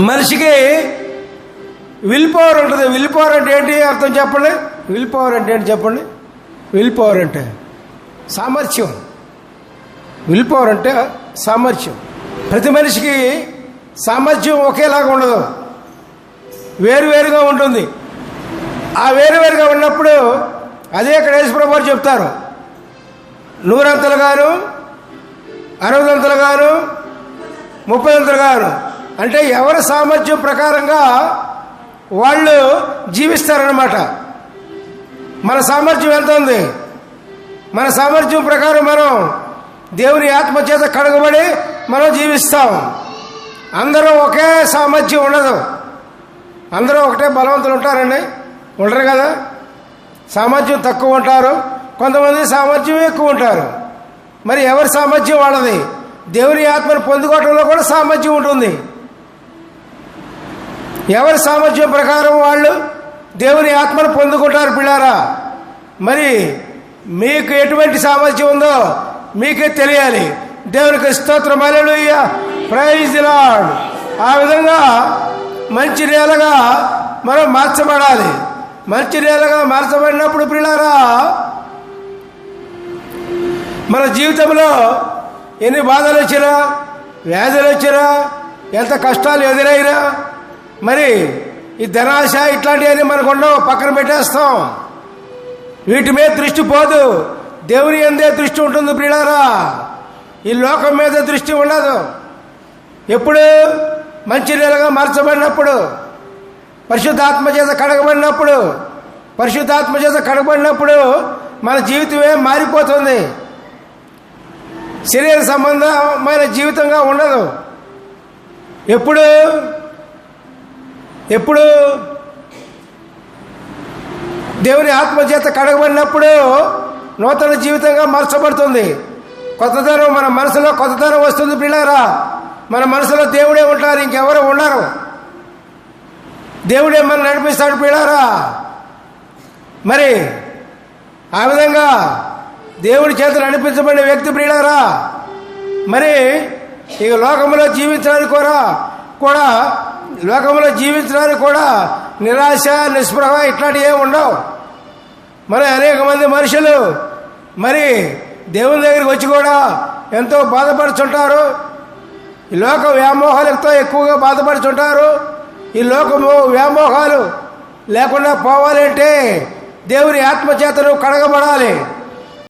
మనిషికి will power ఉంటుంది. Will power అంటే ఏంటి? అర్థం చెప్పండి. విల్ పవర్ అంటే ఏంటి చెప్పండి? విల్ పవర్ అంటే సామర్థ్యం. విల్ పవర్ అంటే సామర్థ్యం. ప్రతి మనిషికి సామర్థ్యం ఒకేలాగా ఉండదు. వేరువేరుగా ఉంటుంది. ఆ వేరువేరుగా ఉన్నప్పుడు అదే ఇక్కడ యేసుప్రభు వారు చెప్తారు. నూరంతలు గాను అరవదంతలు గాను ముప్పై అంతలు గాను. అంటే ఎవరి సామర్థ్యం ప్రకారంగా వాళ్ళు జీవిస్తారనమాట మన సామర్థ్యం ఎంత ఉంది? మన సామర్థ్యం ప్రకారం మనం దేవుని ఆత్మ చేత కడగబడి మనం జీవిస్తాం. అందరూ ఒకే సామర్థ్యం ఉండదు. అందరూ ఒకటే బలవంతులు ఉంటారండి. ఉండరు కదా? సామర్థ్యం తక్కువ ఉంటారు. కొంతమంది సామర్థ్యం ఎక్కువ ఉంటారు. మరి ఎవరి సామర్థ్యం వాళ్ళది? దేవుని ఆత్మను పొందుకోవడంలో కూడా సామర్థ్యం ఉంటుంది. ఎవరి సామర్థ్యం ప్రకారం వాళ్ళు దేవుని ఆత్మను పొందుకుంటారు పిల్లారా? మరి మీకు ఎటువంటి సామర్థ్యం ఉందో మీకే తెలియాలి. దేవునికి స్తోత్రం. అలెలుయ్య ప్రైజ్ లాడ్ ఆ విధంగా మంచి నేలగా మనం మార్చబడాలి. మంచి నేలగా మార్చబడినప్పుడు పిల్లారా మన జీవితంలో ఎన్ని బాధలు వచ్చినా వ్యాధులు వచ్చినా ఎంత కష్టాలు ఎదురైనా మరి ఈ ధనాశ ఇట్లాంటివన్నీ మనకు ఉండవు పక్కన పెట్టేస్తాం. వీటి మీద దృష్టి పోదు. దేవుని ఎందే దృష్టి ఉంటుంది ప్రియులారా? ఈ లోకం మీద దృష్టి ఉండదు. ఎప్పుడు మంచి నెలగా మార్చబడినప్పుడు పరిశుద్ధాత్మ చేత కడగబడినప్పుడు పరిశుద్ధాత్మ చేత కడగబడినప్పుడు మన జీవితమే మారిపోతుంది. శరీర సంబంధమైన జీవితంగా ఉండదు. ఎప్పుడు ఎప్పుడు? దేవుని ఆత్మ చేత కడగబడినప్పుడు నూతన జీవితంగా మార్చబడుతుంది. కొత్తతరం మన మనసులో కొత్తతరం వస్తుంది పిల్లరా. మన మనసులో దేవుడే ఉంటారు ఇంకెవరు ఉండరు. దేవుడే మనం నడిపిస్తాడు పిల్లరా. మరి ఆ విధంగా దేవుడి చేత నడిపించబడిన వ్యక్తి ప్రియులారా మరి ఇక లోకంలో జీవించడానికి కూడా కూడా లోకంలో జీవించడానికి కూడా నిరాశ నిస్పృహ ఇట్లాంటివి ఏమి ఉండవు. మరి అనేక మంది మనుషులు మరి దేవుని దగ్గరికి వచ్చి కూడా ఎంతో బాధపడుచుంటారు. ఈ లోక వ్యామోహాలతో ఎక్కువగా బాధపడుచుంటారు. ఈ లోకము వ్యామోహాలు లేకుండా పోవాలంటే దేవుని ఆత్మచేతను కడగబడాలి.